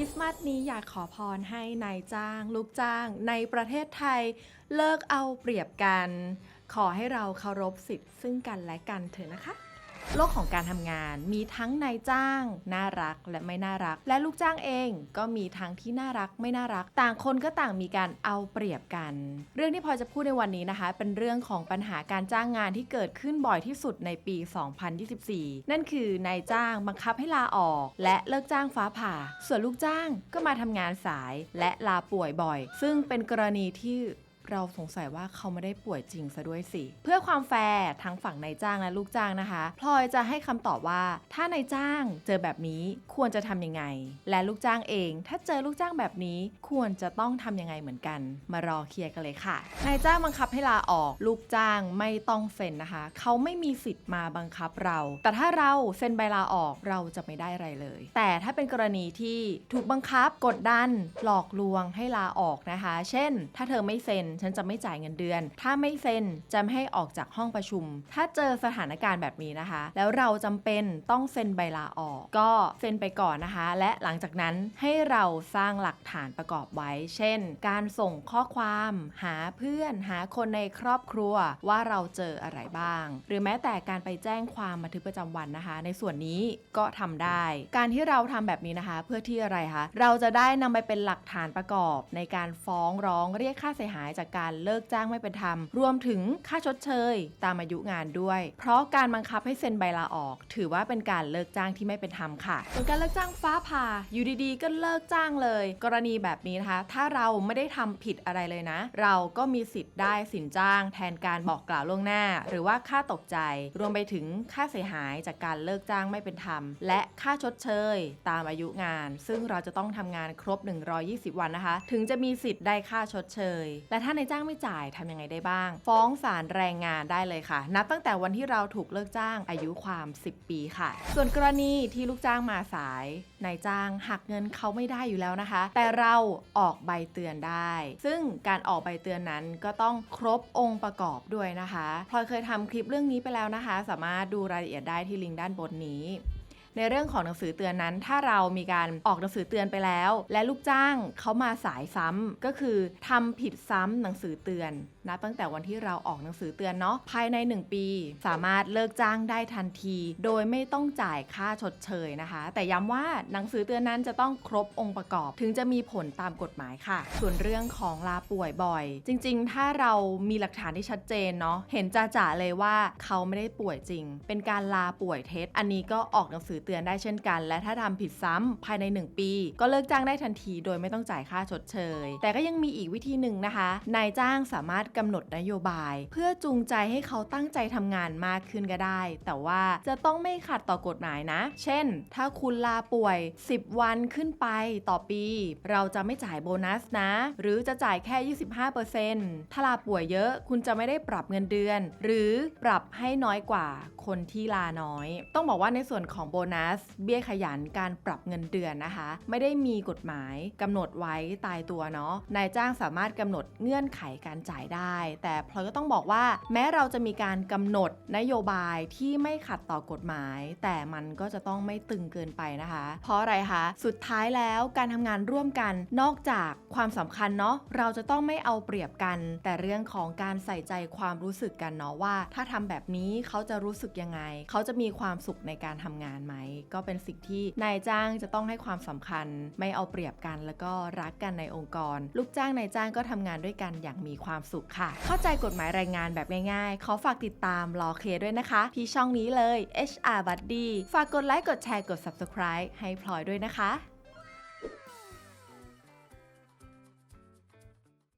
ริสต์มาสนี้อยากขอพรให้นายจ้าง ลูกจ้าง ในประเทศไทยเลิกเอาเปรียบกัน ขอให้เราเคารพสิทธิ์ซึ่งกันและกันเถอะนะคะ โลกของการทำงานมีทั้งนายจ้าง น่ารักและไม่น่ารัก และลูกจ้างเองก็มีทั้งที่น่ารักไม่น่ารัก ต่างคนก็ต่างมีการเอาเปรียบกัน เรื่องที่พอจะพูดในวันนี้นะคะ เป็นเรื่องของปัญหาการจ้างงานที่เกิดขึ้นบ่อยที่สุดในปี 2024 นั่นคือนายจ้างบังคับให้ลาออก และเลิกจ้างฟ้าผ่า ส่วนลูกจ้างก็มาทำงานสายและลาป่วยบ่อย ซึ่งเป็นกรณีที่ เราสงสัยว่าเขาไม่ได้ป่วยจริงซะด้วยสิ เพื่อความแฟร์ทั้งฝั่งนายจ้างและลูกจ้างนะคะพลอยจะให้คำตอบว่า ถ้านายจ้างเจอแบบนี้ควรจะทำยังไง และลูกจ้างเอง ถ้าเจอลูกจ้างแบบนี้ควรจะต้องทำยังไงเหมือนกัน มารอเคลียร์กันเลยค่ะนายจ้างบังคับให้ลาออก ลูกจ้างไม่ต้องเซ็นนะคะ เขาไม่มีสิทธิ์มาบังคับเรา แต่ถ้าเราเซ็นใบลาออกเราจะไม่ได้อะไรเลย แต่ถ้าเป็นกรณีที่ถูกบังคับกดดันหลอกลวงให้ลาออกนะคะ เช่น ถ้าเธอไม่เซ็นฉันจะไม่จ่ายเงินเดือน ถ้าไม่เซ็นจะไม่ให้ออกจากห้องประชุม ถ้าเจอสถานการณ์แบบนี้นะคะ แล้วเราจำเป็นต้องเซ็นใบลาออก ก็เซ็นไปก่อนนะคะ และหลังจากนั้นให้เราสร้างหลักฐานประกอบไว้ เช่น การส่งข้อความหาเพื่อนหาคนในครอบครัวว่าเราเจออะไรบ้าง หรือแม้แต่การไปแจ้งความบันทึกประจำวันนะคะ ในส่วนนี้ก็ทำได้ การที่เราทำแบบนี้นะคะ เพื่อที่อะไรคะเราจะได้นำไปเป็นหลักฐานประกอบในการฟ้องร้องเรียกค่าเสียหายจากการเลิกจ้างไม่เป็นธรรม รวมถึงค่าชดเชย ตามอายุงานด้วย เพราะการบังคับให้เซ็นใบลาออก ถือว่าเป็นการเลิกจ้างที่ไม่เป็นธรรมค่ะส่วนการเลิกจ้างฟ้าผ่าอยู่ดีๆ ก็เลิกจ้างเลย กรณีแบบนี้นะคะ ถ้าเราไม่ได้ทำผิดอะไรเลยนะ เราก็มีสิทธิ์ได้สินจ้าง แทนการบอกกล่าวล่วงหน้า หรือว่าค่าตกใจ รวมไปถึงค่าเสียหายจากการเลิกจ้างไม่เป็นธรรม และค่าชดเชย ตามอายุงาน ซึ่งเราจะต้องทำงานครบ 120 วันนะคะ ถึงจะมีสิทธิ์ได้ค่าชดเชย และถ้านายจ้างไม่จ่ายทำยังไงได้บ้าง ฟ้องศาลแรงงานได้เลยค่ะ นับตั้งแต่วันที่เราถูกเลิกจ้างอายุความ 10 ปีค่ะ ส่วนกรณีที่ลูกจ้างมาสายนายจ้างหักเงินเขาไม่ได้อยู่แล้วนะคะ แต่เราออกใบเตือนได้ ซึ่งการออกใบเตือนนั้นก็ต้องครบองค์ประกอบด้วยนะคะพลอยเคยทำคลิปเรื่องนี้ไปแล้วนะคะ สามารถดูรายละเอียดได้ที่ลิงก์ด้านบนนี้ ในเรื่องของหนังสือเตือนนั้น ถ้าเรามีการออกหนังสือเตือนไปแล้ว และลูกจ้างเขามาสายซ้ำก็คือทำผิดซ้ำหนังสือเตือนนะตั้งแต่วันที่เราออกหนังสือเตือนเนาะภายใน 1 ปี สามารถเลิกจ้างได้ทันที โดยไม่ต้องจ่ายค่าชดเชยนะคะ แต่ย้ำว่าหนังสือเตือนนั้นจะต้องครบองค์ประกอบ ถึงจะมีผลตามกฎหมายค่ะ ส่วนเรื่องของลาป่วยบ่อย จริง ๆ ถ้าเรามีหลักฐานที่ชัดเจนเนาะเห็นจ่าๆเลยว่าเขาไม่ได้ป่วยจริง เป็นการลาป่วยเท็จอันนี้ก็ออกหนังสือเตือนได้เช่นกัน และถ้าทำผิดซ้ำภายใน 1 ปี ก็เลิกจ้างได้ทันทีโดยไม่ต้องจ่ายค่าชดเชย แต่ก็ยังมีอีกวิธีหนึ่งนะคะ นายจ้างสามารถกำหนดนโยบาย เพื่อจูงใจให้เขาตั้งใจทำงานมากขึ้นก็ได้ แต่ว่าจะต้องไม่ขัดต่อกฎหมายนะ เช่น ถ้าคุณลาป่วย 10 วันขึ้นไปต่อปี เราจะไม่จ่ายโบนัสนะ หรือจะจ่ายแค่ 25%ถ้าลาป่วยเยอะ คุณจะไม่ได้ปรับเงินเดือน หรือปรับให้น้อยกว่าคนที่ลาน้อย ต้องบอกว่าในส่วนของโบนัส เบี้ยขยันการปรับเงินเดือนนะคะ ไม่ได้มีกฎหมายกำหนดไว้ตายตัวเนาะนายจ้างสามารถกำหนดเงื่อนไขการจ่ายได้ แต่พลอยก็ต้องบอกว่า แม้เราจะมีการกำหนดนโยบายที่ไม่ขัดต่อกฎหมาย แต่มันก็จะต้องไม่ตึงเกินไปนะคะ เพราะอะไรคะสุดท้ายแล้วการทำงานร่วมกันนอกจากความสำคัญเนาะเราจะต้องไม่เอาเปรียบกัน แต่เรื่องของการใส่ใจความรู้สึกกันเนาะว่า ถ้าทำแบบนี้เขาจะรู้สึกยังไง เขาจะมีความสุขในการทำงานไหมก็เป็นสิ่งที่นายจ้างจะต้องให้ความสำคัญ ไม่เอาเปรียบกัน แล้วก็รักกันในองค์กร ลูกจ้างนายจ้างก็ทำงานด้วยกันอย่างมีความสุขค่ะ เข้าใจกฎหมายแรงงานแบบง่ายๆ ขอฝากติดตามรอเคลียร์ด้วยนะคะ ที่ช่องนี้เลย HR Buddy ฝากกดไลค์กดแชร์กด Subscribe ให้พลอยด้วยนะคะ